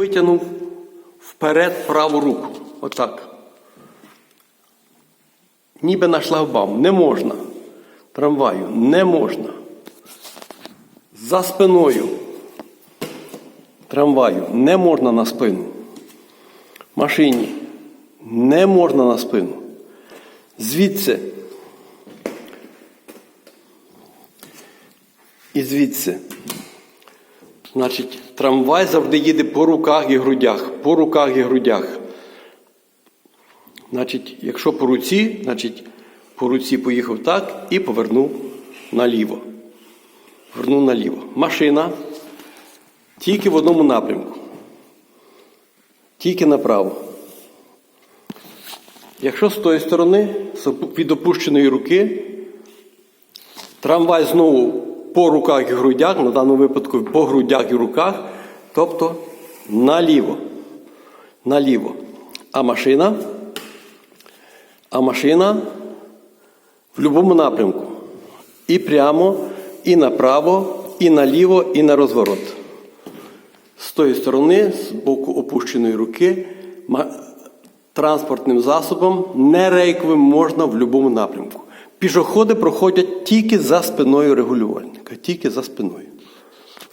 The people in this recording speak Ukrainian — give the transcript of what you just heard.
Витягнув вперед праву руку. Отак. Ніби на шлагбаум. Не можна. Трамваю не можна. За спиною. Трамваю не можна на спину. Машині не можна на спину. Звідси. І звідси. Значить, трамвай завжди їде по руках і грудях. По руках і грудях. Значить, якщо по руці, значить, по руці поїхав так і повернув наліво. Вернув наліво. Машина тільки в одному напрямку. Тільки направо. Якщо з тої сторони, від опущеної руки, трамвай знову по руках і грудях, на даному випадку по грудях і руках, тобто наліво. Наліво. А машина, а машина в будь-якому напрямку. І прямо, і направо, і наліво, і на розворот. З тої сторони, з боку опущеної руки, транспортним засобом нерейковим можна в будь-якому напрямку. Пішоходи проходять тільки за спиною регулювальника, тільки за спиною.